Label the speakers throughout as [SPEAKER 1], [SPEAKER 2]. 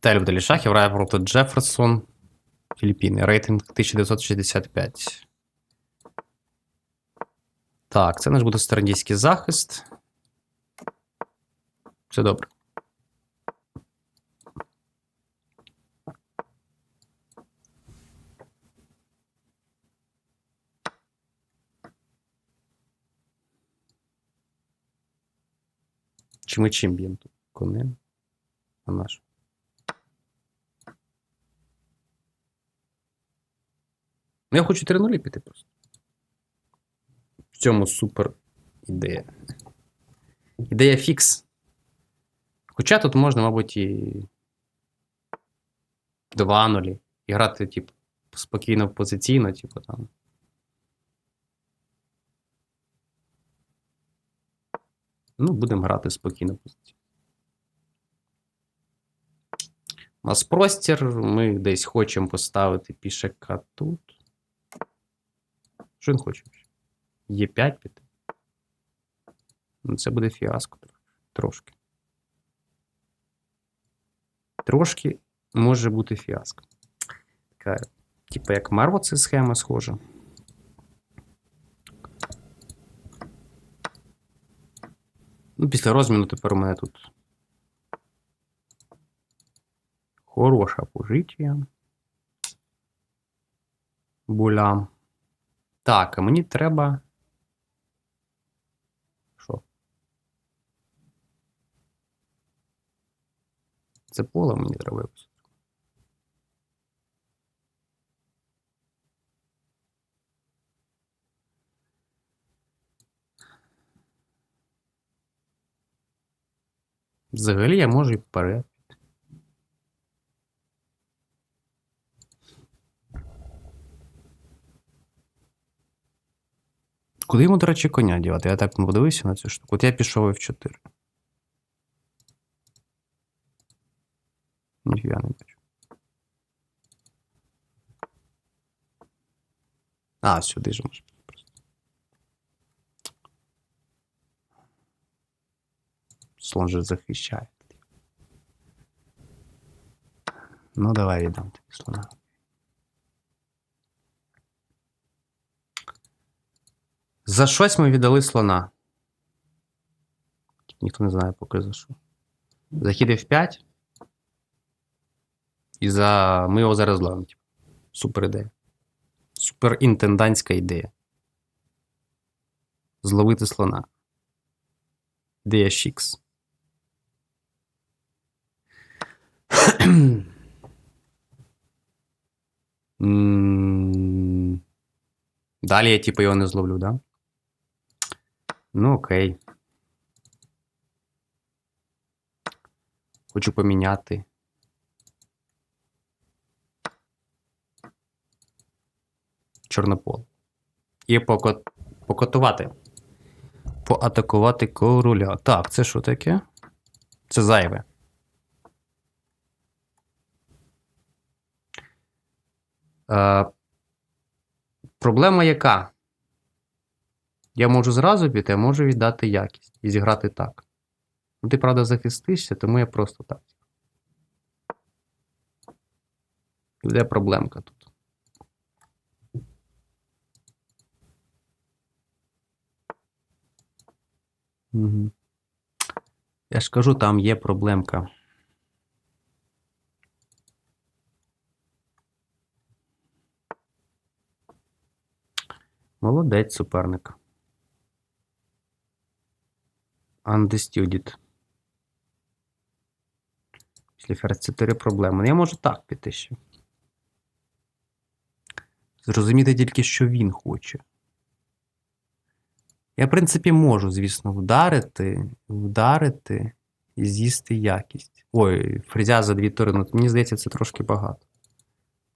[SPEAKER 1] Та любителі шахів Джеферсон. Філіппіни. Рейтинг 1965. Так, це наш буде старандійський захист. Все добре. Чи ми чим б'ємо тут? А наш? Ну, я хочу 3-0 піти просто. В цьому супер ідея. Ідея фікс. Хоча тут можна, мабуть, і 2-0. І грати, типу, спокійно позиційно, типу там. Ну, будемо грати спокійно позиційно. У нас простір, ми десь хочемо поставити пішака тут. Що він хоче? Є 5 піти. Ну, це буде фіаско трошки. Трошки може бути фіаско. Така, типу, як Марво, це схема схожа. Ну, після розміну тепер у мене тут хороша пожиття. Буля. Так, а мені треба. Що? Це поле мені треба виписати. Взагалі я можу і вперед. Куди йому, до речі, коня дівати? Я так не подивився на цю штуку. От я пішов F4. Ніфіга не бачу. А, сюди ж може. просто. Слон же захищає. Ну, давай віддам тобі слона. За щось ми віддали слона. Ніхто не знає поки за що. Захід F5. І за. Ми його зараз зловимо. Типу. Супер ідея. Супер інтендантська ідея. Зловити слона. Шікс. Далі я типу його не зловлю, да? Ну, окей. Хочу поміняти. Чорнопол. І покот... покотувати. Поатакувати короля. Так, це що таке? Це зайве. Е, проблема яка? Я можу зразу піти, а можу віддати якість і зіграти так. Ну, ти, правда, захистишся, тому я просто так. Буде проблемка тут. Угу. Я ж кажу, там є проблемка. Молодець суперник. Undisputed. Після ферзь 4 проблеми. Ну, Я можу так піти ще. Зрозуміти тільки, що він хоче. Я, в принципі, можу, звісно, вдарити, вдарити і з'їсти якість. Ой, фрезя за дві тури. Ну, мені здається, це трошки багато.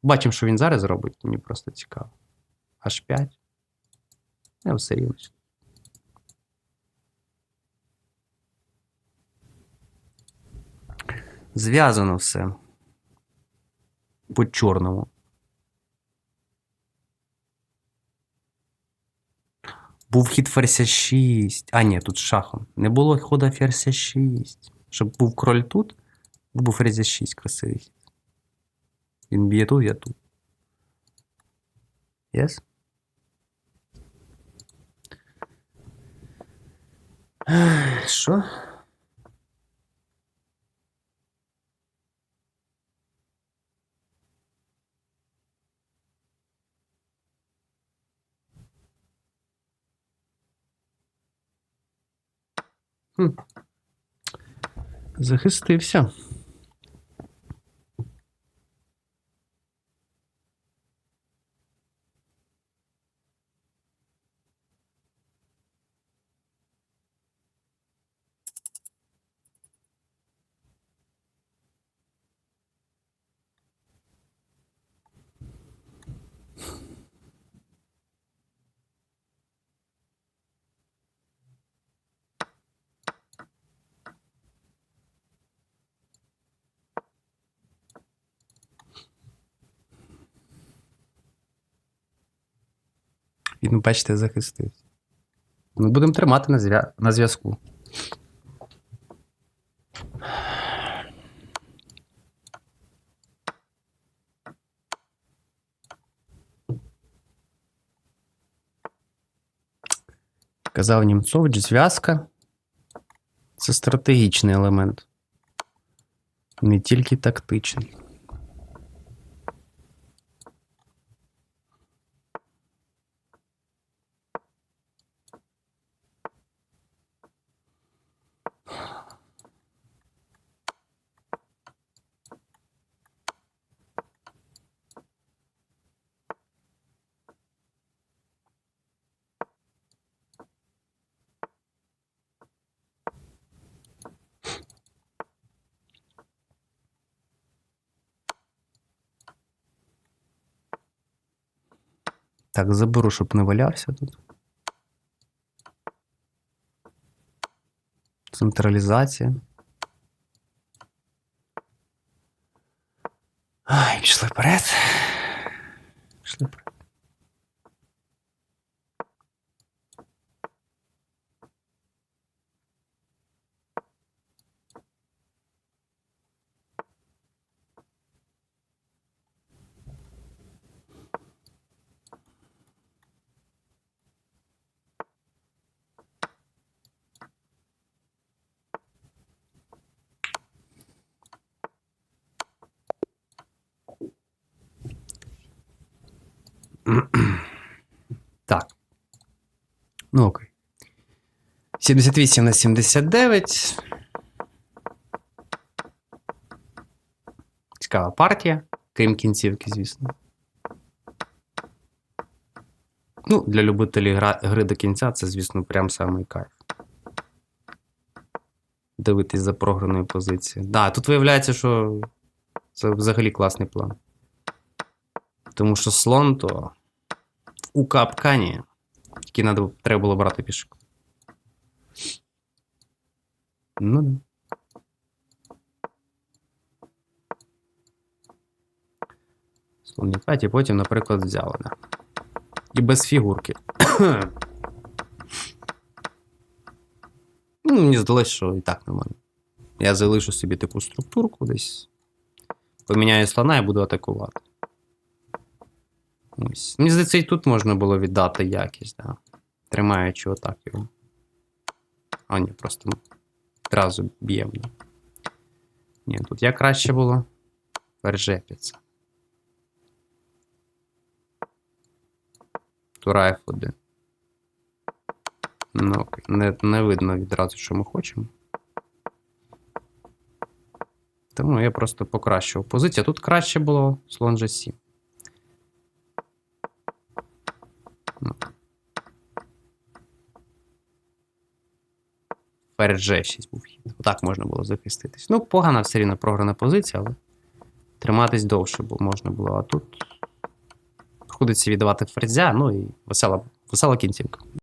[SPEAKER 1] Бачимо, що він зараз робить, мені просто цікаво. Аж 5. Я все рівно. Зв'язано все. По чорному. Був хід ферзя 6. А, ні, тут шахом. Не було хода ферзя 6. Щоб був кроль тут, Був ферзь 6 красивий. хід. Він б'є тут, я тут. Ех, Що? Захистився. Він, бачите, захистився. Ми будемо тримати на, зв'я... на зв'язку. Казав Німцович, зв'язка це стратегічний елемент, не тільки тактичний. Так, заберу, щоб не валявся тут. Централізація. Ай, пішли вперед. Пішли вперед. Так. Ну окей. 78 на 79. Цікава партія, крім кінцівки, звісно. Ну, для любителів гра... гри до кінця це, звісно, прям самий кайф. Дивитись за програною позицією. Да, тут виявляється, що це взагалі класний план. Тому що слон то у капкані, який надо, треба було брати пішку. Ну. Слон не 5, і потім, наприклад, взяли. Да. І без фігурки. ну, мені здалося, що і так нормально. Я залишу собі таку структурку десь. Поміняю слона і буду атакувати. Ось. Мені здається, і тут можна було віддати якість, да. Тримаючи отак його. А, ні, просто одразу б'ємо. Ні, тут як краще було. Пережепиться. Тура F1. Ну. Не, не видно відразу, що ми хочемо. Тому я просто покращував позицію. Тут краще було слон G7. Ферзь G6 був хід. Отак можна було захиститись. Ну, погана все рівно програна позиція, але триматись довше було, можна було. А тут приходиться віддавати ферзя, ну і весела, весела кінцівка.